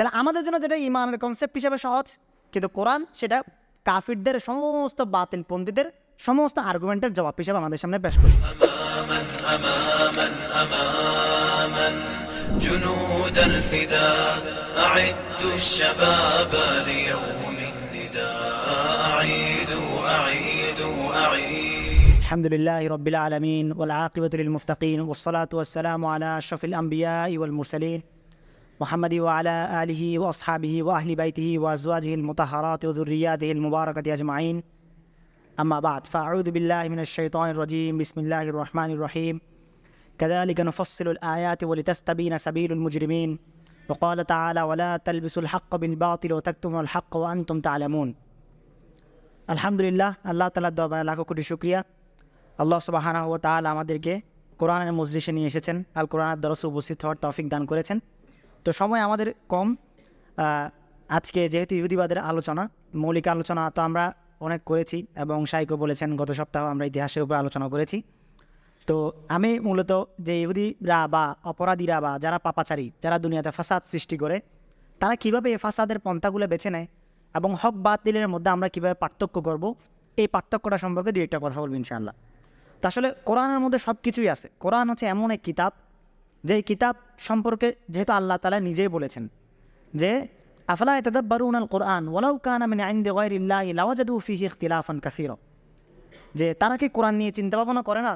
তাহলে আমাদের জন্য যেটা ইমানের কনসেপ্ট হিসেবে সহজ কিন্তু কোরআন সেটা কাফিরদের সমস্ত বাতিল পন্থীদের সমস্ত আর্গুমেন্টের জবাব হিসেবে আমাদের সামনে পেশ করছে جنود الفداء أعدوا الشباب ليوم النداء أعيدوا أعيدوا أعيدوا الحمد لله رب العالمين والعاقبة للمتقين والصلاة والسلام على أشرف الأنبياء والمرسلين محمد وعلى آله وأصحابه وأهل بيته وأزواجه المطهرات وذرياته المباركة أجمعين أما بعد فأعوذ بالله من الشيطان الرجيم بسم الله الرحمن الرحيم كذلك نفصل الآيات ولتستبين سبيل المجرمين وقال تعالى ولا تلبسوا الحق بالباطل وتكتموا الحق وأنتم تعلمون আলহামদুলিল্লাহ আল্লাহ তালার দরবারে লাখো কোটি শুক্রিয়া আল্লাহ সুবাহানা ও তাল আমাদেরকে কোরআনের মজলিসে নিয়ে এসেছেন আল কোরআনের দরসে উপস্থিত হওয়ার তৌফিক দান করেছেন তো সময় আমাদের কম। আজকে যেহেতু ইহুদিবাদের আলোচনা, মৌলিক আলোচনা তো আমরা অনেক করেছি এবং সাইকো বলেছেন গত সপ্তাহ আমরা ইতিহাসের উপর আলোচনা করেছি। তো আমি মূলত যে ইহুদিরা বা অপরাধীরা বা যারা পাপাচারী, যারা দুনিয়াতে ফাসাদ সৃষ্টি করে, তারা কীভাবে এই ফাসাদের পন্থাগুলো বেছে নেয় এবং হক বাতিলের মধ্যে আমরা কীভাবে পার্থক্য করব, এই পার্থক্যটা সম্পর্কে দুই একটা কথা বলব ইনশাআল্লাহ। তা আসলে কোরআনের মধ্যে সব কিছুই আছে। কোরআন হচ্ছে এমন এক কিতাব যে এই কিতাব সম্পর্কে যেহেতু আল্লাহ তালা নিজেই বলেছেন, যে আফলা এতদাব্বারুন আল কোরআন ওয়ালাউ কানা মিন ইনদি গায়রিল্লাহি লাওয়াজাদু ফিহি ইখতিলাফান কাসীরা। যে তারা কি কোরআন নিয়ে চিন্তা ভাবনা করে না?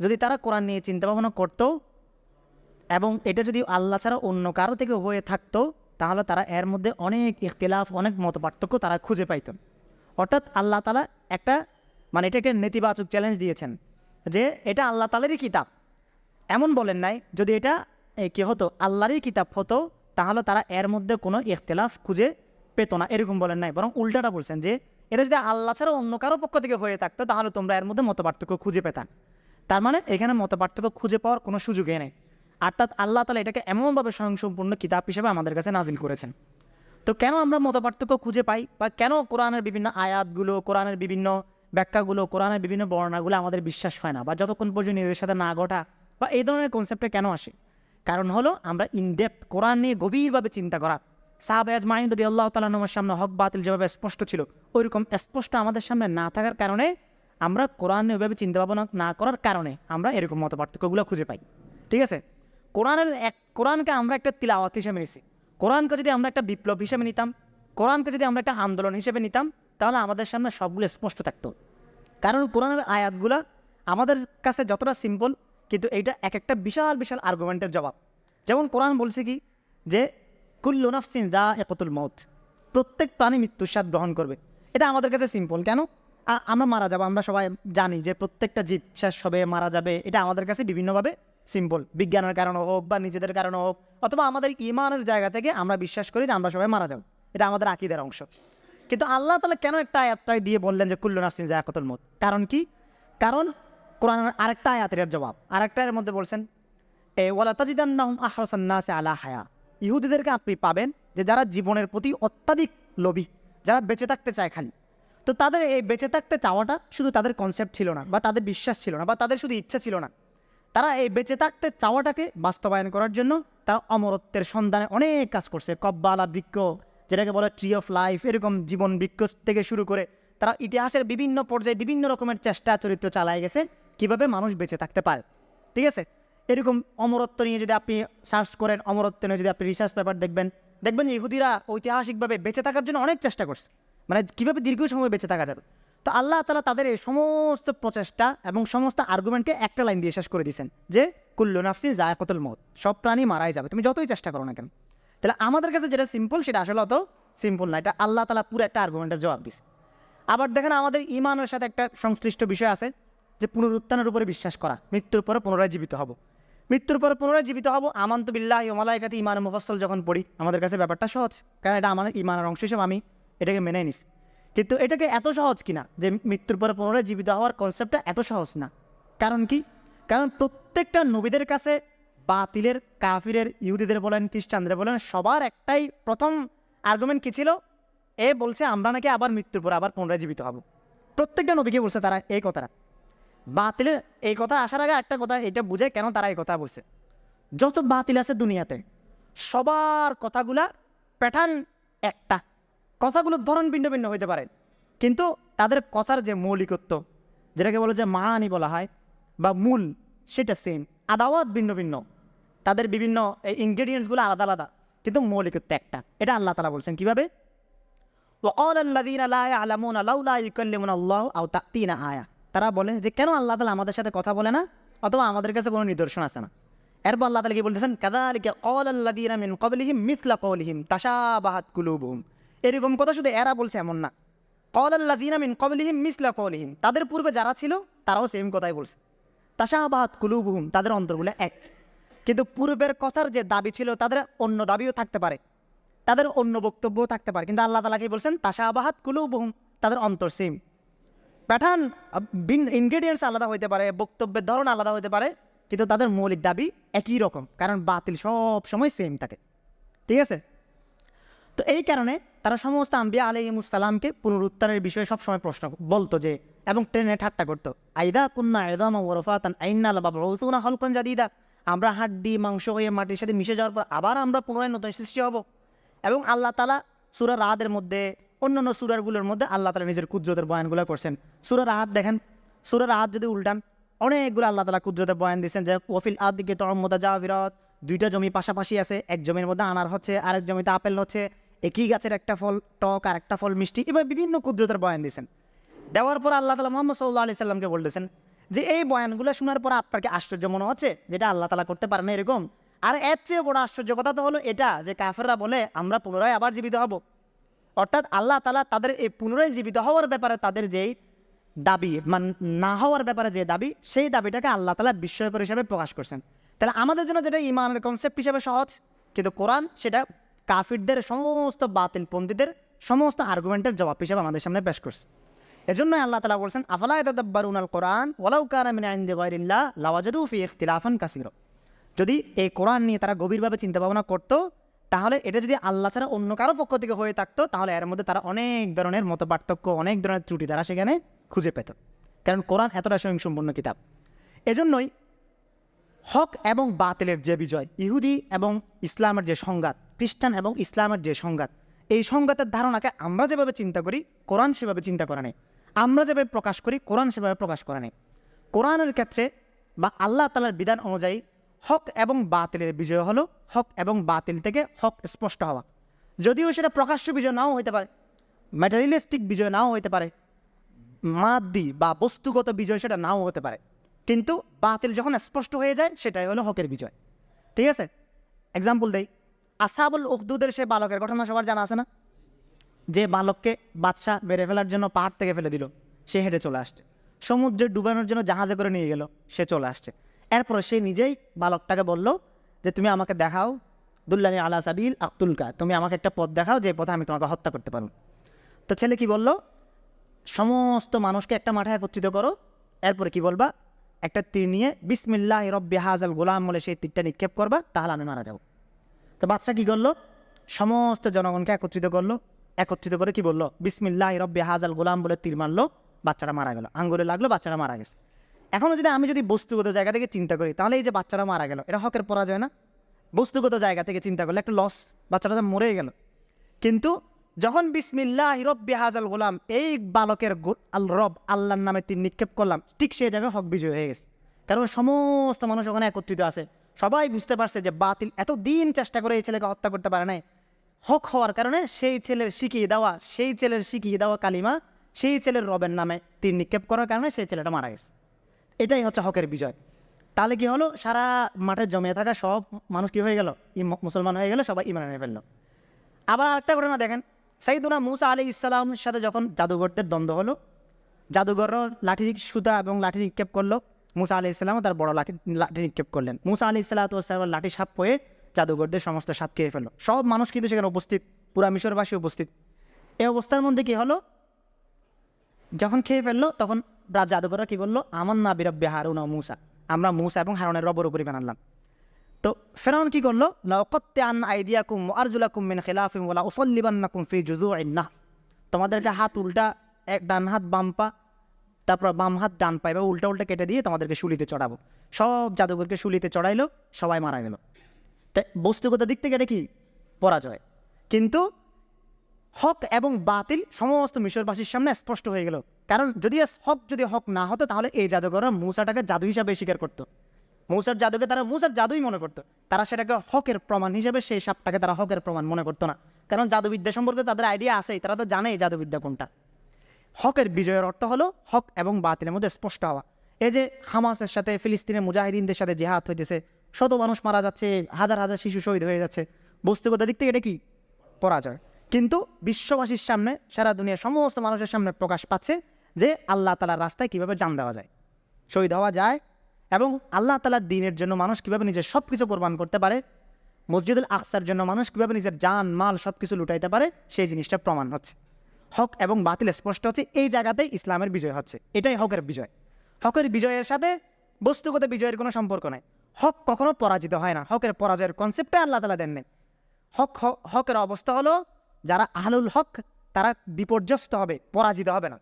যদি তারা কোরআন নিয়ে চিন্তা ভাবনা করতো এবং এটা যদি আল্লাহ ছাড়া অন্য কারও থেকে হয়ে থাকতো, তাহলে তারা এর মধ্যে অনেক ইখতিলাফ, অনেক মত পার্থক্য তারা খুঁজে পাইতেন অর্থাৎ আল্লাহ তালা একটা মানে এটা একটা নেতিবাচক চ্যালেঞ্জ দিয়েছেন, যে এটা আল্লাহ তালেরই কিতাব। এমন বলেন নাই, যদি এটা কি হতো, আল্লাহরই কিতাব হতো, তাহলে তারা এর মধ্যে কোনো ইখতিলাফ খুঁজে পেতো না, এরকম বলেন নাই। বরং উল্টাটা বলছেন যে এটা যদি আল্লাহ ছাড়া অন্য কারও পক্ষ থেকে হয়ে থাকতো, তাহলে তোমরা এর মধ্যে মত পার্থক্য খুঁজে পেতাম তার মানে এখানে মত পার্থক্য খুঁজে পাওয়ার কোনো সুযোগই নেই। অর্থাৎ আল্লাহ তালা এটাকে এমনভাবে স্বয়ংসম্পূর্ণ কিতাব হিসেবে আমাদের কাছে নাজিল করেছেন। তো কেন আমরা মত পার্থক্য খুঁজে পাই? বা কেন কোরআনের বিভিন্ন আয়াতগুলো, কোরআনের বিভিন্ন ব্যাখ্যাগুলো, কোরআনের বিভিন্ন বর্ণনাগুলো আমাদের বিশ্বাস হয় না? বা যতক্ষণ পর্যন্ত নিজের সাথে না ঘটা বা এই ধরনের কনসেপ্টে কেন আসে? কারণ হলো আমরা ইনডেপথ কোরআন নিয়ে গভীরভাবে চিন্তা করা। সাহাবায়াজ মাইন যদি আল্লাহ তালার সামনে হক বাতিল যেভাবে স্পষ্ট ছিল, ওইরকম স্পষ্ট আমাদের সামনে না থাকার কারণে আমরা কোরআন নিয়ে ওইভাবে চিন্তা ভাবনা না করার কারণে আমরা এরকম মত পার্থক্যগুলো খুঁজে পাই। ঠিক আছে? কোরআনের এক, কোরআনকে আমরা একটা তিলাওয়াত হিসেবে নিছি। কোরআনকে যদি আমরা একটা বিপ্লব হিসেবে নিতাম, কোরআনকে যদি আমরা একটা আন্দোলন হিসেবে নিতাম, তাহলে আমাদের সামনে সবগুলো স্পষ্ট থাকতো। কারণ কোরআনের আয়াতগুলো আমাদের কাছে যতটা সিম্পল কিন্তু এইটা এক একটা বিশাল বিশাল আর্গুমেন্টের জবাব। যেমন কোরআন বলছে কি? যে, কুল্লু নাফসিন দা একতুল মত প্রত্যেক প্রাণী মৃত্যুর স্বাদ গ্রহণ করবে। এটা আমাদের কাছে সিম্পল কেন? আমরা মারা যাব, আমরা সবাই জানি যে প্রত্যেকটা জীব শেষ হবে, মারা যাবে। এটা আমাদের কাছে বিভিন্নভাবে সিম্পল বিজ্ঞানের কারণে হোক বা নিজেদের কারণে হোক, অথবা আমাদের ইমানের জায়গা থেকে আমরা বিশ্বাস করি যে আমরা সবাই মারা যাব। এটা আমাদের আকিদের অংশ। কিন্তু আল্লাহ তালা কেন একটা আয়াতটাই দিয়ে বললেন যে, কুল্লু নাসিন জায়াকতুল মত কারণ কি? কারণ কোরআনের আরেকটা আয়াতের জবাব। আরেকটা এর মধ্যে বলছেন, এ ওয়ালা তাজিদান্নাহুম আহরাসান্নাসে আলা হায়া। ইহুদিদেরকে আপনি পাবেন যে যারা জীবনের প্রতি অত্যাধিক লোভী, যারা বেঁচে থাকতে চায় খালি। তো তাদের এই বেঁচে থাকতে চাওয়াটা শুধু তাদের কনসেপ্ট ছিল না, বা তাদের বিশ্বাস ছিল না, বা তাদের শুধু ইচ্ছা ছিল না। তারা এই বেঁচে থাকতে চাওয়াটাকে বাস্তবায়ন করার জন্য তারা অমরত্বের সন্ধানে অনেক কাজ করছে। কব্বালা বৃক্ষ, যেটাকে বলে ট্রি অফ লাইফ এরকম জীবন বৃক্ষ থেকে শুরু করে তারা ইতিহাসের বিভিন্ন পর্যায়ে বিভিন্ন রকমের চেষ্টা চরিত্র চালায় গেছে। কীভাবে মানুষ বেঁচে থাকতে পারে। ঠিক আছে? এরকম অমরত্ব নিয়ে যদি আপনি সার্চ করেন, অমরত্ব নিয়ে যদি আপনি রিসার্চ পেপার দেখবেন দেখবেন ইহুদিরা ঐতিহাসিকভাবে বেঁচে থাকার জন্য অনেক চেষ্টা করছে। মানে কীভাবে দীর্ঘ সময় বেঁচে থাকা যাবে। তো আল্লাহ তালা তাদের এই সমস্ত প্রচেষ্টা এবং সমস্ত আর্গুমেন্টকে একটা লাইন দিয়ে শেষ করে দিয়েছেন যে, কুল্লু নাফসি জায়কতুল মত সব প্রাণী মারাই যাবে। তুমি যতই চেষ্টা করো না কেন। তাহলে আমাদের কাছে যেটা সিম্পল সেটা আসলে অত সিম্পল না। এটা আল্লাহ তালা পুরো একটা আর্গুমেন্টের জবাব দিছে আবার দেখেন আমাদের ইমানের সাথে একটা সংশ্লিষ্ট বিষয় আছে। যে পুনরুত্থানের উপরে বিশ্বাস করা। মৃত্যুর পরে পুনরায় জীবিত হব। মৃত্যুর পরে পুনরায় জীবিত হব আমন্ত বিল্লাহ ওমালাইকাতে ইমান মুফসল যখন পড়ি, আমাদের কাছে ব্যাপারটা সহজ। কারণ এটা আমার ইমানের অংশ হিসেবে আমি এটাকে মেনে নিছি। কিন্তু এটাকে এত সহজ কিনা, যে মৃত্যুর পরে পুনরায় জীবিত হওয়ার কনসেপ্টটা এত সহজ না। কারণ কি? কারণ প্রত্যেকটা নবীদের কাছে, বাতিলের, কাফিরের, ইহুদিদের বলেন, খ্রিস্টানদের বলেন, সবার একটাই প্রথম আর্গুমেন্ট কী ছিল? এ বলছে, আমরা নাকি আবার মৃত্যুর পর আবার পুনরায় জীবিত হব। প্রত্যেকটা নবীকে বলছে তারা এই কথাটা। বাতিলের এই কথা আসার আগে একটা কথা, এটা বুঝে কেন তারা এই কথা বলছে? যত বাতিল আছে দুনিয়াতে, সবার কথাগুলো প্যাটার্ন একটা। কথাগুলোর ধরন ভিন্ন ভিন্ন হইতে পারে। কিন্তু তাদের কথার যে মৌলিকত্ব, যেটাকে বলে যে মানি বলা হয়, বা মূল, সেটা সেম আদাওয়াত ভিন্ন ভিন্ন। তাদের বিভিন্ন এই ইনগ্রেডিয়েন্টসগুলো আলাদা আলাদা, কিন্তু মৌলিকত্ব একটা। এটা আল্লাহ তালা বলছেন কীভাবে? ওয়াল আল্লাদিন আলামুন আল্লাহ আও তাতিনা আয়া। তারা বলে যে, কেন আল্লাহ তালা আমাদের সাথে কথা বলে না? অথবা আমাদের কাছে কোনো নিদর্শন আছে না? এরপর আল্লাহ তালা কি বলতেছেন? কাদালিকা অল আল্লাদিনা মিন কবলিহিম মিথলা কৌলিহিম তাশাবাহাত কুলুবুম এরকম কথা শুধু এরা বলছে, এমন না। কল আল্লাদিনা মিন কবলিহিম মিসলা কৌলিহিম তাদের পূর্বে যারা ছিল, তারাও সেম কথাই বলছে। তাশাবাহাত কুলুবুহুম, তাদের অন্তরগুলো এক। কিন্তু পূর্বের কথার যে দাবি ছিল, তাদের অন্য দাবিও থাকতে পারে। তাদের অন্য বক্তব্যও থাকতে পারে। কিন্তু আল্লাহ তালা কি বলছেন? তাশাবাহাত কুলুবুহুম, তাদের অন্তর সেম। প্যাটার্ন ইনগ্রেডিয়েন্টস আলাদা হইতে পারে, বক্তব্যের ধরন আলাদা হইতে পারে, কিন্তু তাদের মৌলিক দাবি একই রকম, কারণ বাতিল সব সময় সেম থাকে। ঠিক আছে? তো এই কারণে তারা সমস্ত আম্বিয়া আলাইমুসালামকে পুনরুত্থানের বিষয়ে সবসময় প্রশ্ন বলতো যে, এবং ট্রেনে ঠাট্টা করতো। আইদা কুন্না আয়দাম ওরফাতান আইনাল বাবা রসুনা হলকন জাদিদা। আমরা হাড্ডি, মাংস হয়ে মাটির সাথে মিশে যাওয়ার পর আবার আমরা পুনরায় নতুন সৃষ্টি হব। এবং আল্লাহ তালা সুরা রাদের মধ্যে অন্যান্য সুরারগুলোর মধ্যে আল্লাহ তালা নিজের কুদরতের বয়ানগুলো করছেন। সুরা রাত দেখেন সুরা আহাত যদি উল্টান, অনেকগুলো আল্লাহ তালা কুদরতের বয়ান দিচ্ছেন যে ওফিল আদ দিকে তরমতা যা বিরত দুইটা জমি পাশাপাশি আছে, এক জমির মধ্যে আনার হচ্ছে, আরেক জমিতে আপেল হচ্ছে, একই গাছের একটা ফল, টক আর একটা ফল, মিষ্টি এবার বিভিন্ন কুদরতের বয়ান দিয়েছেন দেওয়ার পর আল্লাহ তালা মোহাম্মদ সাল্লাহ আলি সাল্লামকে বলতেছেন যে, এই বয়ানগুলো শোনার পর আপনাকে আশ্চর্য মনে হচ্ছে যেটা আল্লাহ তালা করতে পারে না এরকম? আর এর চেয়ে বড় আশ্চর্য কথা তো হলো এটা যে, কাফেররা বলে, আমরা পুনরায় আবার জীবিত হব। অর্থাৎ আল্লাহ তালা তাদের এই পুনরায় জীবিত হওয়ার ব্যাপারে তাদের যেই দাবি, মান না হওয়ার ব্যাপারে যে দাবি, সেই দাবিটাকে আল্লাহ তালা বিস্ময়কর হিসাবে প্রকাশ করছেন। তাহলে আমাদের জন্য যেটা ইমানের কনসেপ্ট হিসাবে সহজ, কিন্তু কোরআন সেটা কাফিরদের সমস্ত বাতিল পন্থীদের সমস্ত আর্গুমেন্টের জবাব হিসাবে আমাদের সামনে পেশ করছে। এজন্য আল্লাহ তালা বলছেন, আফালা আল কোরআন ওয়ালাউ কানা মিন ইনদি লাওয়াজাদু কাসীরা। যদি এই কোরআন নিয়ে তারা গভীরভাবে চিন্তা ভাবনা করতো তাহলে এটা যদি আল্লাহ ছাড়া অন্য কারও পক্ষ থেকে হয়ে থাকতো, তাহলে এর মধ্যে তারা অনেক ধরনের মত পার্থক্য অনেক ধরনের ত্রুটি তারা সেখানে খুঁজে পেত। কারণ কোরআন এতটা স্বয়ংসম্পূর্ণ কিতাব। এজন্যই হক এবং বাতিলের যে বিজয়, ইহুদি এবং ইসলামের যে সংঘাত, খ্রিস্টান এবং ইসলামের যে সংঘাত, এই সংঘাতের ধারণাকে আমরা যেভাবে চিন্তা করি, কোরআন সেভাবে চিন্তা করা নেই। আমরা যেভাবে প্রকাশ করি, কোরআন সেভাবে প্রকাশ করে নেই। কোরআনের ক্ষেত্রে বা আল্লাহ তালার বিধান অনুযায়ী হক এবং বাতিলের বিজয় হলো হক এবং বাতিল থেকে হক স্পষ্ট হওয়া। যদিও সেটা প্রকাশ্য বিজয় নাও হইতে পারে ম্যাটারিয়ালিস্টিক বিজয় নাও হইতে পারে মাদ্দি বা বস্তুগত বিজয় সেটা নাও হতে পারে, কিন্তু বাতিল যখন স্পষ্ট হয়ে যায়, সেটাই হলো হকের বিজয়। ঠিক আছে? এক্সাম্পল দেই। আসাবুল উকদুদের সে বালকের ঘটনা সবার জানা আছে না? যে বালককে বাদশাহ মেরে ফেলার জন্য পাহাড় থেকে ফেলে দিল, সে হেঁটে চলে আসছে। সমুদ্রে ডুবানোর জন্য জাহাজে করে নিয়ে গেল, সে চলে আসছে। এরপরে সে নিজেই বালকটাকে বলল যে, তুমি আমাকে দেখাও, দুল্লানি আলা সাবিল আক্তুলকা। তুমি আমাকে একটা পথ দেখাও যে পথে আমি তোমাকে হত্যা করতে পারব। তো ছেলে কি বলল, সমস্ত মানুষকে একটা মাঠে একত্রিত করো। এরপরে কি বলবা, একটা তীর নিয়ে, বিসমিল্লাহ রব্বি হাজাল গোলাম বলে সেই তীরটা নিক্ষেপ করবা, তাহলে আমি মারা যাব। তো বাচ্চা কি করল, সমস্ত জনগণকে একত্রিত করল। একত্রিত করে কি বলল, বিসমিল্লাহ রব্বি হাজাল গোলাম বলে তীর মারলো, বাচ্চাটা মারা গেল। আঙ্গুলে লাগল, বাচ্চাটা মারা গেছে। এখনও যদি আমি যদি বস্তুগত জায়গা থেকে চিন্তা করি, তাহলে এই যে বাচ্চাটা মারা গেল, এটা হকের পরাজয় না? বস্তুগত জায়গা থেকে চিন্তা করলে একটা লস বাচ্চাটা তো মরে গেল। কিন্তু যখন বিসমিল্লাহ রব্বি হাজাল গোলাম, এই বালকের আল রব, আল্লাহর নামে তীর নিক্ষেপ করলাম, ঠিক সেই জায়গায় হক বিজয় হয়ে গেছে। কারণ সমস্ত মানুষ ওখানে একত্রিত আছে। সবাই বুঝতে পারছে যে বাতিল এত দিন চেষ্টা করে এই ছেলেকে হত্যা করতে পারে নাই। হক হওয়ার কারণে সেই ছেলের শিখিয়ে দেওয়া, সেই ছেলের শিখিয়ে দেওয়া কালিমা, সেই ছেলের রবের নামে তীর নিক্ষেপ করার কারণে সেই ছেলেটা মারা গেছে। এটাই হচ্ছে হকের বিজয়। তাহলে কি হলো? সারা মাঠে জমে থাকা সব মানুষ কি হয়ে গেল? মুসলমান হয়ে গেল সবাই ইমান নিয়ে ফেলল। আবার আরেকটা ঘটনা দেখেন। সাইদুনা মুসা আলী ইসলামের সাথে যখন জাদুঘরদের দ্বন্দ্ব হলো জাদুঘর লাঠি সুতা এবং লাঠি নিক্ষেপ করল। মুসা আলি ইসলামও তার বড় লাঠি লাঠি নিক্ষেপ করলেন। মুসা আলি ইসলাতামের লাঠি সাপ হয়ে জাদুঘরদের সমস্ত সাপ খেয়ে ফেলল। সব মানুষ কিন্তু সেখানে উপস্থিত, পুরা মিশরবাসী উপস্থিত। এই অবস্থার মধ্যে কী হলো? যখন খেয়ে ফেলল, তখন জাদুঘররা কি বলল? আমার না বিরব্বে হারুন ও মুসা। আমরা মুসা এবং হারুনের রবর উপরে বানালাম তো ফেরাউন কি করল? লাউকত্তে আন আইদিয়াকুম আরজুলাকুম মিন খিলাফিম ওয়ালা উসল্লিবান্নাকুম ফি জুজুইন নাহ তোমাদেরকে হাত উল্টা, এক ডান হাত বাম পা, তারপর বাম হাত ডান পা, এবার উল্টা উল্টা কেটে দিয়ে তোমাদেরকে শুলিতে চড়াবো। সব জাদুঘরকে শুলিতে চড়াইলো, সবাই মারা গেল। তাই বস্তুগত দিক থেকে এটা কি? পরাজয়। কিন্তু হক এবং বাতিল সমস্ত মিশরবাসীর সামনে স্পষ্ট হয়ে গেল। কারণ যদি হক যদি হক না হতো, তাহলে এই জাদুঘররা মূসাটাকে জাদু হিসাবে স্বীকার করতো। মূসার জাদুকে তারা, মূসার জাদুই মনে করতো। তারা সেটাকে হকের প্রমাণ হিসেবে সেই সাপটাকে তারা হকের প্রমাণ মনে করতো না। কারণ জাদুবিদ্যা সম্পর্কে তাদের আইডিয়া আছেই, তারা তো জানেই জাদুবিদ্যা কোনটা। হকের বিজয়ের অর্থ হলো হক এবং বাতিলের মধ্যে স্পষ্ট হওয়া। এই যে হামাসের সাথে, ফিলিস্তিনের মুজাহিদিনদের সাথে জেহাদ হইতেছে, শত মানুষ মারা যাচ্ছে, হাজার হাজার শিশু শহীদ হয়ে যাচ্ছে। বস্তুগত দিক থেকে এটা কি? পরাজয়। কিন্তু বিশ্ববাসীর সামনে সারা দুনিয়ার সমস্ত মানুষের সামনে প্রকাশ পাচ্ছে যে আল্লাহ তালার রাস্তায় কীভাবে জান দেওয়া যায়, শহীদ হওয়া যায় এবং আল্লাহ তালার দিনের জন্য মানুষ কীভাবে নিজের সব কিছু কোরবান করতে পারে, মসজিদুল আকসার জন্য মানুষ কীভাবে নিজের জান, মাল সব কিছু লুটাইতে পারে, সেই জিনিসটা প্রমাণ হচ্ছে। হক এবং বাতিল স্পষ্ট হচ্ছে, এই জায়গাতেই ইসলামের বিজয় হচ্ছে, এটাই হকের বিজয়। হকের বিজয়ের সাথে বস্তুগত বিজয়ের কোনো সম্পর্ক নাই। হক কখনো পরাজিত হয় না, হকের পরাজয়ের কনসেপ্টে আল্লাহ তালা দেন নাই হক, হকের অবস্থা হলো যারা আহলুল হক, তারা বিপর্যস্ত হবে, পরাজিত হবে না।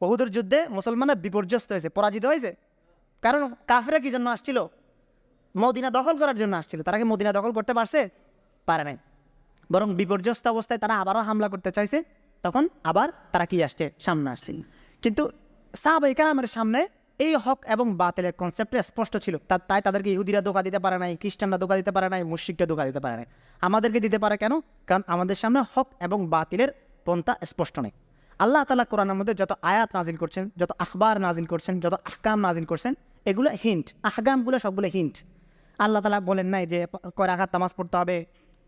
বহুদূর যুদ্ধে মুসলমানরা বিপর্যস্ত হয়েছে, পরাজিত হয়েছে। কারণ কাফেরা কি জন্য আসছিল? মদিনা দখল করার জন্য আসছিল। তারা কি মদিনা দখল করতে পারছে? পারে নাই। বরং বিপর্যস্ত অবস্থায় তারা আবারও হামলা করতে চাইছে। তখন আবার তারা কি আসছে? সামনে আসছে। কিন্তু সাহাবাই কালামের সামনে এই হক এবং বাতিলের কনসেপ্টটা স্পষ্ট ছিল। তাই তাদেরকে ইহুদিরা ধোকা দিতে পারে নাই, খ্রিস্টানরা ধোকা দিতে পারে নাই মুশিকটা ধোকা দিতে পারে নাই। আমাদেরকে দিতে পারে কেন? কারণ আমাদের সামনে হক এবং বাতিলের পন্থা স্পষ্ট নেই। আল্লাহ তালা কোরআনের মধ্যে যত আয়াত নাজিল করছেন, যত আখবার নাজিল করছেন, যত আহকাম নাজিল করছেন, এগুলো হিন্ট আহকামগুলো সবগুলো হিন্ট আল্লাহ তালা বলেন নাই যে কয় রাখাত নামাজ পড়তে হবে,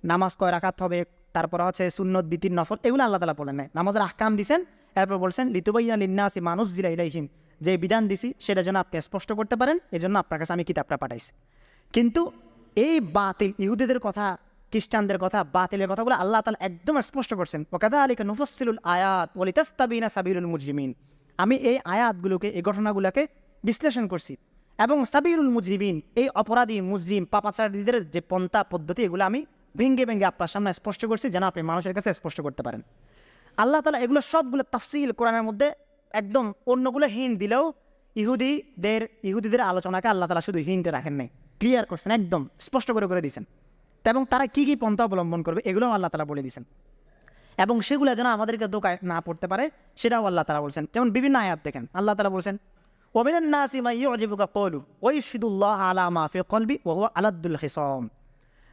নামাজ কয় রাখাত হবে, তারপর হচ্ছে সুন্নত, বিতির নফল, এগুলো আল্লাহ তালা বলেন নাই। নামাজের আহকাম দিছেন, এরপর বলছেন লিতুবাইয়া লিন্নাসি মানুষ জিলা ইলাইহিম। যে বিধান দিছি, সেটা যেন আপনি স্পষ্ট করতে পারেন এই জন্য আপনার কাছে আমি কিতাবটা পাঠাইছি। কিন্তু এই বাতিল, ইহুদিদের কথা, খ্রিস্টানদের কথা, বাতিলের কথাগুলো আল্লাহ তালা একদম স্পষ্ট করছেন। ওকাদা আলিকা নুফসিলুল আয়াত ওলিতাস্তাবিনা সাবিরুল মুজরিমিন। আমি এই আয়াতগুলোকে, এই ঘটনাগুলোকে বিশ্লেষণ করছি। এবং সাবিরুল মুজরিমিন, এই অপরাধী মুজরিম, পাপাচারীদের যে পন্থা পদ্ধতি, এগুলো আমি ভেঙ্গে ভেঙ্গে আপনার সামনে স্পষ্ট করছি, যেন আপনি মানুষের কাছে স্পষ্ট করতে পারেন। আল্লাহ তালা এগুলো সবগুলো তাফসিল কোরআনের মধ্যে একদম অন্যগুলো হিন্ট দিলেও ইহুদিদের ইহুদিদের আলোচনাকে আল্লাহ তালা শুধু হিন্টে রাখেন নাই। ক্লিয়ার করছেন, একদম স্পষ্ট করে করে দিয়েছেন। এবং তারা কী কী পন্থা অবলম্বন করবে, এগুলোও আল্লাহ তালা বলে দিয়েছেন। এবং সেগুলো যেন আমাদেরকে দোকায় না পড়তে পারে, সেটাও আল্লাহ তালা বলছেন। যেমন বিভিন্ন আয়াত দেখেন, আল্লাহ তালা বলছেন কলু ওইশিদুল্লাহ আলা কলবি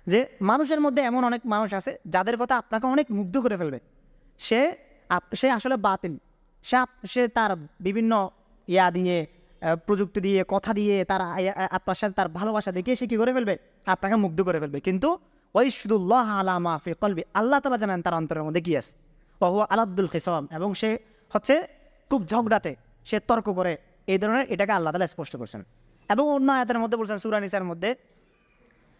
যে মানুষের মধ্যে এমন অনেক মানুষ আছে, যাদের কথা আপনাকে অনেক মুগ্ধ করে ফেলবে। সে সে আসলে বাতিল। সে আপ- সে তার বিভিন্ন ইয়া দিয়ে প্রযুক্তি দিয়ে, কথা দিয়ে তার আপনার সাথে তার ভালোবাসা দেখিয়ে সে কী করে ফেলবে? আপনাকে মুগ্ধ করে ফেলবে। কিন্তু ওই শুধুল্লাহ আলা মাফি কলবি, আল্লাহ তালা জানেন তার অন্তরের মধ্যে কি আছে। ওহু আলাদ্দুল খিসম, এবং সে হচ্ছে খুব ঝগড়াটে, সে তর্ক করে। এই ধরনের এটাকে আল্লাহ তালা স্পষ্ট করছেন। এবং অন্য আয়াতের মধ্যে বলছেন সুরানিসার মধ্যে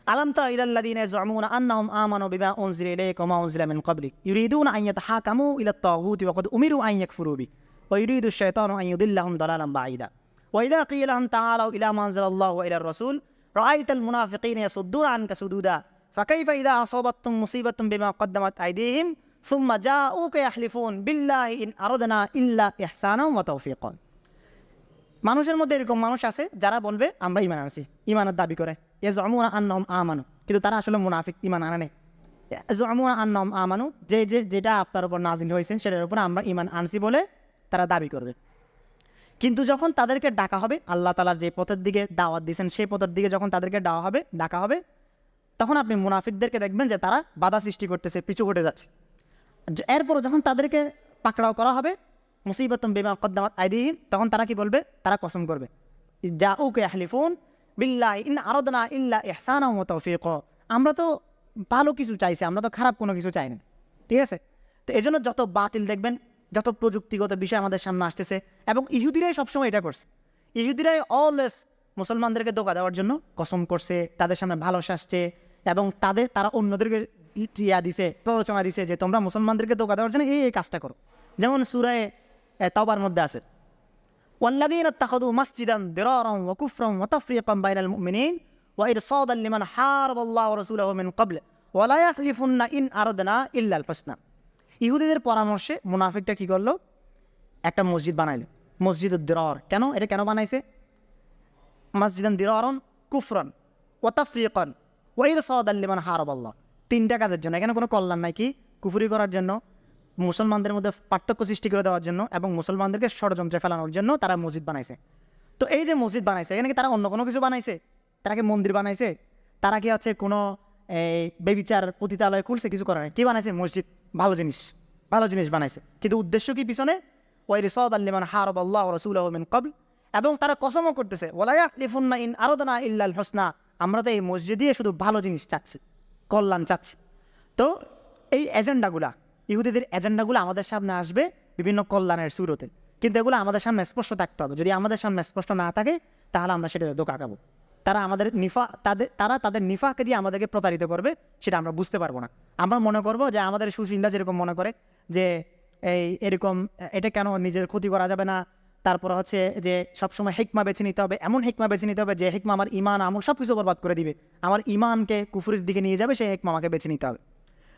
ألم تر إلى الذين يزعمون أنهم آمنوا بما أنزل إليك وما أنزل من قبلك يريدون أن يتحاكموا إلى الطاغوت وقد أمروا أن يكفروا به ويريد الشيطان أن يضلهم ضلالا بعيدا وإذا قيل لهم تعالوا إلى ما أنزل الله وإلى الرسول رأيت المنافقين يصدون عنك سدودا فكيف إذا أصابتهم مصيبة بما قدمت أيديهم ثم جاءوك يحلفون بالله إن أردنا إلا إحسانا وتوفيقا মানুষের মধ্যে এরকম মানুষ আছে যারা বলবে আমরা ইমান আনছি ইমানের দাবি করে এ জমুনা আন্নম আমানু কিন্তু তারা আসলে মুনাফিক ইমান আনা নেই। জমুনা আন্নম আমানু যে যে, যেটা আপনার উপর নাজিল হয়েছে, সেটার উপর আমরা ইমান আনছি বলে তারা দাবি করবে। কিন্তু যখন তাদেরকে ডাকা হবে, আল্লাহ তালার যে পথের দিকে দাওয়াত দিয়েছেন, সেই পথের দিকে যখন তাদেরকে ডাওয়া হবে, ডাকা হবে, তখন আপনি মুনাফিকদেরকে দেখবেন যে তারা বাধা সৃষ্টি করতেছে, পিছু হটে যাচ্ছে। এরপরও যখন তাদেরকে পাকড়াও করা হবে, মুসিবতম বিমা কদ্দামাত আইদিহীন তখন তারা কি বলবে? তারা কসম করবে। যা ওকে হালিফুন বিল্লাহ ইন আরদনা ইল্লা ইহসান তৌফিক। আমরা তো ভালো কিছু চাইছি, আমরা তো খারাপ কোনো কিছু চাই না ঠিক আছে? তো এই জন্য যত বাতিল দেখবেন, যত প্রযুক্তিগত বিষয় আমাদের সামনে আসতেছে, এবং ইহুদিরাই সবসময় এটা করছে। ইহুদিরাই অলওয়েজ মুসলমানদেরকে ধোকা দেওয়ার জন্য কসম করছে, তাদের সামনে ভালো আসছে এবং তাদের, তারা অন্যদেরকে ইয়া দিছে, প্ররোচনা দিছে যে তোমরা মুসলমানদেরকে ধোকা দেওয়ার জন্য এই এই কাজটা করো। যেমন সুরায় তাওবার মধ্যে আছে। والذين اتخذوا مسجدا ضرارا وكفرا وتفريقا بين المؤمنين وإرصادا لمن حارب الله ورسوله من قبل ولا يحلفن إن أردنا إلا الحسنى ইহুদিদের পরামর্শে মুনাফিকটা কি করলো একটা মসজিদ বানাইলো মসজিদ দিরর কেন এটা কেন বানাইছে মসজিদান দিররন কুফরন ওয়াতাফরিকন ওয়াইর সদাল্লিমান হারব আল্লাহ তিনটা কাজের জন্য এখানে কোনো কল্যাণ নাই কি কুফুরি করার জন্য মুসলমানদের মধ্যে পার্থক্য সৃষ্টি করে দেওয়ার জন্য এবং মুসলমানদেরকে ষড়যন্ত্রে ফেলানোর জন্য তারা মসজিদ বানাইছে। তো এই যে মসজিদ বানাইছে, এখানে কি তারা অন্য কোনো কিছু বানাইছে? তারা কি মন্দির বানাইছে? তারা কি হচ্ছে কোনো এই বেবিচার পতিতালয় খুলছে? কিছু করে নাই। কি বানাইছে? মসজিদ। ভালো জিনিস। ভালো জিনিস বানাইছে। কিন্তু উদ্দেশ্য কি পিছনে? ওই রিসদ আল্লিমান হারব আল্লাহ রসুল মিন কবল এবং তারা কসমও করতেছে। লিফুন্না ইন আরদনা ইল্লাল হোসনা আমরা তো এই মসজিদ দিয়ে শুধু ভালো জিনিস চাচ্ছি। কল্যাণ চাচ্ছি। তো এই এজেন্ডাগুলা ইহুদিদের এজেন্ডাগুলো আমাদের সামনে আসবে বিভিন্ন কল্যাণের শুরুতে কিন্তু এগুলো আমাদের সামনে স্পষ্ট থাকতে হবে। যদি আমাদের সামনে স্পষ্ট না থাকে, তাহলে আমরা সেটা খাব। তারা আমাদের নিফা, তাদের, তারা তাদের নিফাকে দিয়ে আমাদেরকে প্রতারিত করবে, সেটা আমরা বুঝতে পারব না। আমরা মনে করব যে আমাদের সুশীলরা যেরকম মনে করে যে এই এরকম, এটা কেন নিজের ক্ষতি করা যাবে না? তারপর হচ্ছে যে সবসময় হেকমা বেছে নিতে হবে। এমন হেকমা বেছে নিতে হবে যে হেকমা আমার ইমান আমল সব কিছু বরবাদ করে দিবে। আমার ইমানকে কুফুরের দিকে নিয়ে যাবে, সেই হেকমা আমাকে বেছে নিতে হবে।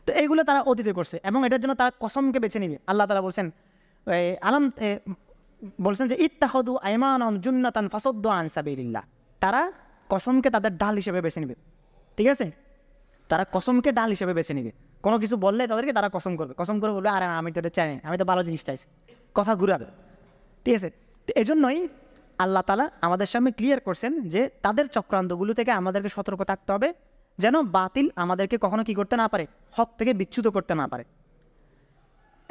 তো এইগুলো তারা অতীতে করছে এবং এটার জন্য তারা কসমকে বেছে নিবে। আল্লাহ তালা বলছেন আলম বলছেন যে ইত্তাহদু আইমান জুন্নাতান ফাসদ্দ আনসাবিল্লাহ তারা কসমকে তাদের ডাল হিসেবে বেছে নিবে। ঠিক আছে? তারা কসমকে ডাল হিসেবে বেছে নিবে। কোনো কিছু বললে তাদেরকে তারা কসম করবে। কসম করে বলবে, আরে আমি তো এটা চাই আমি তো ভালো জিনিস চাইছি। কথা ঘুরাবে। ঠিক আছে? তো এজন্যই আল্লাহ তালা আমাদের সামনে ক্লিয়ার করছেন যে, তাদের চক্রান্তগুলো থেকে আমাদেরকে সতর্ক থাকতে হবে। যেন বাতিল আমাদেরকে কখনো কি করতে না পারে? হক থেকে বিচ্যুত করতে না পারে।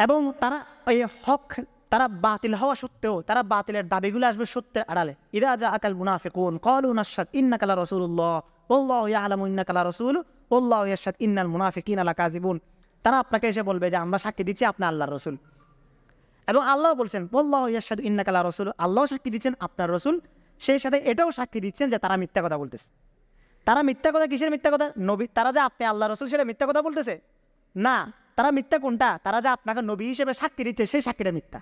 এবং তারা এই হক তারা বাতিল হওয়া সত্ত্বেও, তারা বাতিলের দাবিগুলো আসবে সত্যের আড়ালে। ইরা যা আকাল মুনাফিকুন কলু নাশাদ ইন্না কালা রসুল্লাহ ওল্লাহ ইয়ালামু ইন্না কালা রসুল ওল্লাহ ইয়াশাদ ইন্নাল মুনাফিকিন আলা কাজিবুন তারা আপনাকে এসে বলবে যে, আমরা সাক্ষী দিচ্ছি আপনি আল্লাহর রসুল। এবং আল্লাহ বলছেন বল্লাহ ইয়াশাদ ইন্না কালা রসুল। আল্লাহ সাক্ষী দিচ্ছেন আপনার রসুল। সেই সাথে এটাও সাক্ষী দিচ্ছেন যে তারা মিথ্যা কথা বলতেছে। তারা মিথ্যা কথা কিসের মিথ্যা কথা? নবী, তারা যে আপনি আল্লাহ রসুল সেটা মিথ্যা কথা বলতেছে? না, তারা মিথ্যা কোনটা? তারা যে আপনাকে নবী হিসেবে সাক্ষী দিচ্ছে, সেই সাক্ষীটা মিথ্যা।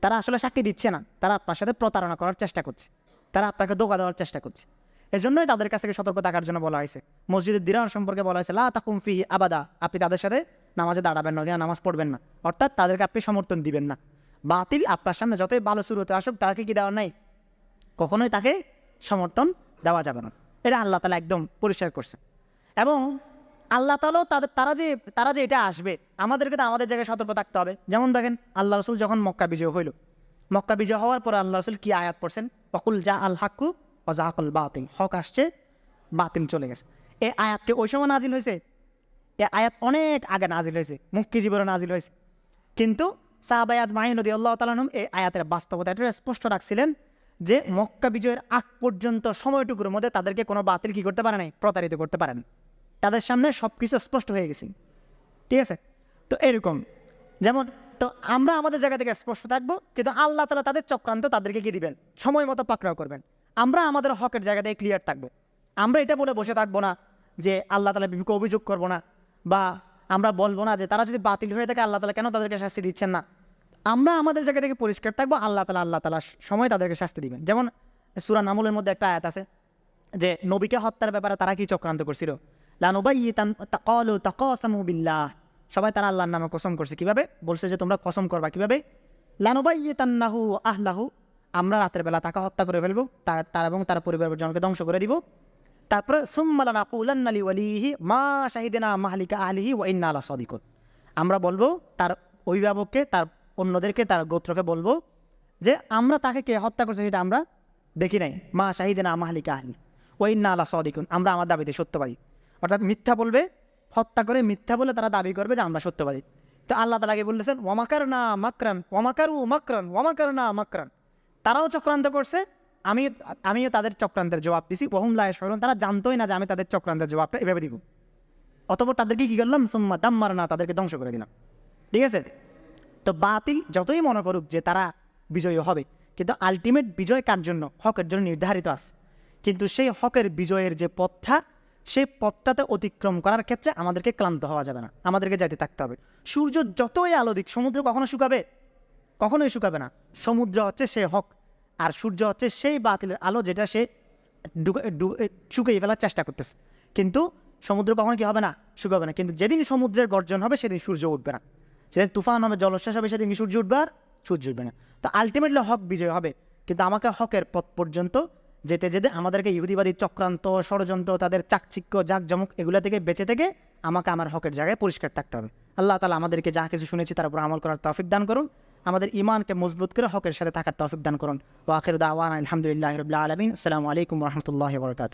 তারা আসলে সাক্ষী দিচ্ছে না। তারা আপনার সাথে প্রতারণা করার চেষ্টা করছে। তারা আপনাকে ধোকা দেওয়ার চেষ্টা করছে। এজন্যই তাদের কাছ থেকে সতর্ক থাকার জন্য বলা হয়েছে। মসজিদের দিরান সম্পর্কে বলা হয়েছে, লা তাকুম ফি আবাদা। আপনি তাদের সাথে নামাজে দাঁড়াবেন না নামাজ পড়বেন না। অর্থাৎ তাদেরকে আপনি সমর্থন দিবেন না। বাতিল আপনার সামনে যতই ভালো শুরু হতে আসুক, তাকে কি দেওয়া নাই? কখনোই তাকে সমর্থন দেওয়া যাবে না। এটা আল্লাহ তালা একদম পরিষ্কার করছে এবং আল্লাহ তালাও তাদের তারা যে তারা যে এটা আসবে, আমাদেরকে তো আমাদের জায়গায় সতর্ক থাকতে হবে। যেমন দেখেন, আল্লাহ রসুল যখন মক্কা বিজয় হইল, মক্কা বিজয় হওয়ার পর আল্লাহ রসুল কি আয়াত পড়ছেন? অকুল যা আল হাক্কু ও জাহাকুল বাতিল হক আসছে বাতিল চলে গেছে। এই আয়াতকে ওই সময় নাজিল হয়েছে? এ আয়াত অনেক আগে নাজিল হয়েছে মুক্কি জীবনে নাজিল হয়েছে। কিন্তু সাহাবাই আজ মাহিনদী আল্লাহ তালাহম এই আয়াতের বাস্তবতা এটা স্পষ্ট রাখছিলেন যে মক্কা বিজয়ের আগ পর্যন্ত সময়টুকুর মধ্যে তাদেরকে কোনো বাতিল কি করতে পারে নাই, প্রতারিত করতে পারেন তাদের সামনে সব কিছু স্পষ্ট হয়ে গেছে। ঠিক আছে? তো এরকম। যেমন, তো আমরা আমাদের জায়গা থেকে স্পষ্ট থাকব, কিন্তু আল্লাহ তালা তাদের চক্রান্ত তাদেরকে কি দিবেন? সময় মতো পাকড়াও করবেন। আমরা আমাদের হকের জায়গা থেকে ক্লিয়ার থাকব। আমরা এটা বলে বসে থাকব না যে আল্লাহ তালা বিবিকে অভিযোগ করব না, বা আমরা বলব না যে তারা যদি বাতিল হয়ে থাকে, আল্লাহ তালা কেন তাদেরকে শাস্তি দিচ্ছেন না? আমরা আমাদের জায়গা থেকে পরিষ্কার থাকব, আল্লাহ তালা আল্লাহ তালা সময় তাদেরকে শাস্তি দিবেন। যেমন সুরা নামলের মধ্যে একটা আয়াত আছে যে, নবীকে হত্যার ব্যাপারে তারা কি চক্রান্ত করছিল? লানুবাই কলু তাকসামু বিল্লাহ। সবাই তারা আল্লাহর নামে কসম করছে। কীভাবে? বলছে যে, তোমরা কসম করবা কীভাবে? লানুবাই তান্নাহু আহলাহু। আমরা রাতের বেলা তাকে হত্যা করে ফেলব তার তার এবং তার পরিবারের জনকে ধ্বংস করে দিব। তারপরে সুম্মালানা ওয়ালিহি মা শাহিদিনা মাহালিকা আহলিহি ওয়া ইন্না আলা সদিকুন। আমরা বলব, তার অভিভাবককে, তার অন্যদেরকে তার গোত্রকে বলব যে, আমরা তাকে কে হত্যা করছে সেটা আমরা দেখি নাই। মা শাহিদিনা মাহালিকা আহলি। ওই না আলা সদিকুন। আমরা আমার দাবিতে সত্যবাদী। অর্থাৎ মিথ্যা বলবে, হত্যা করে মিথ্যা বলে তারা দাবি করবে যে, আমরা সত্যবাদী। তো আল্লাহ তালাকে বলতেছেন ওয়ামাকার না মাকরান ওয়ামাকারু মাকরান ওয়ামাকার না মাকরান। তারাও চক্রান্ত করছে, আমি, আমিও তাদের চক্রান্তের জবাব দিছি। ওহম লায় স্মরণ তারা জানতোই না যে, আমি তাদের চক্রান্তের জবাবটা এভাবে দিব। অতপর তাদেরকে কী করলাম? সুম্মা দাম্মার না তাদেরকে ধ্বংস করে দিলাম। ঠিক আছে? তো বাতিল যতই মনে করুক যে তারা বিজয়ী হবে, কিন্তু আলটিমেট বিজয় কার জন্য? হকের জন্য নির্ধারিত আছে। কিন্তু সেই হকের বিজয়ের যে পথটা, সেই পথটাতে অতিক্রম করার ক্ষেত্রে আমাদেরকে ক্লান্ত হওয়া যাবে না। আমাদেরকে যাইতে থাকতে হবে। সূর্য যতই আলো দিক, সমুদ্র কখনো শুকাবে? কখনোই শুকাবে না। সমুদ্র হচ্ছে সে হক, আর সূর্য হচ্ছে সেই বাতিলের আলো যেটা সে শুকিয়ে ফেলার চেষ্টা করতেছে। কিন্তু সমুদ্র কখনো কি হবে না? শুকাবে না। কিন্তু যেদিন সমুদ্রের গর্জন হবে, সেদিন সূর্য উঠবে না। সেদিন তুফান হবে জলশ্বাস হবে, সেদিন সূর্য উঠবে আর? সূর্য উঠবে না। তো আলটিমেটলি হক বিজয় হবে। কিন্তু আমাকে হকের পথ পর্যন্ত যেতে যেতে আমাদেরকে ইহুদিবাদী চক্রান্ত, ষড়যন্ত্র, তাদের চাকচিক্য, জাকজমক এগুলো থেকে বেঁচে থেকে আমাকে আমার হকের জায়গায় পরিষ্কার থাকতে হবে। আল্লাহ তালা আমাদেরকে যা কিছু শুনেছি তার উপর আমল করার তৌফিক দান করুন। আমাদের ইমানকে মজবুত করে হকের সাথে থাকার তৌফিক দান করুন। ও আখির দাওয়ান আলহামদুলিল্লাহ রবিল্লা আলমিন। আসসালামু আলাইকুম রহমতুল্লাহ বরকাত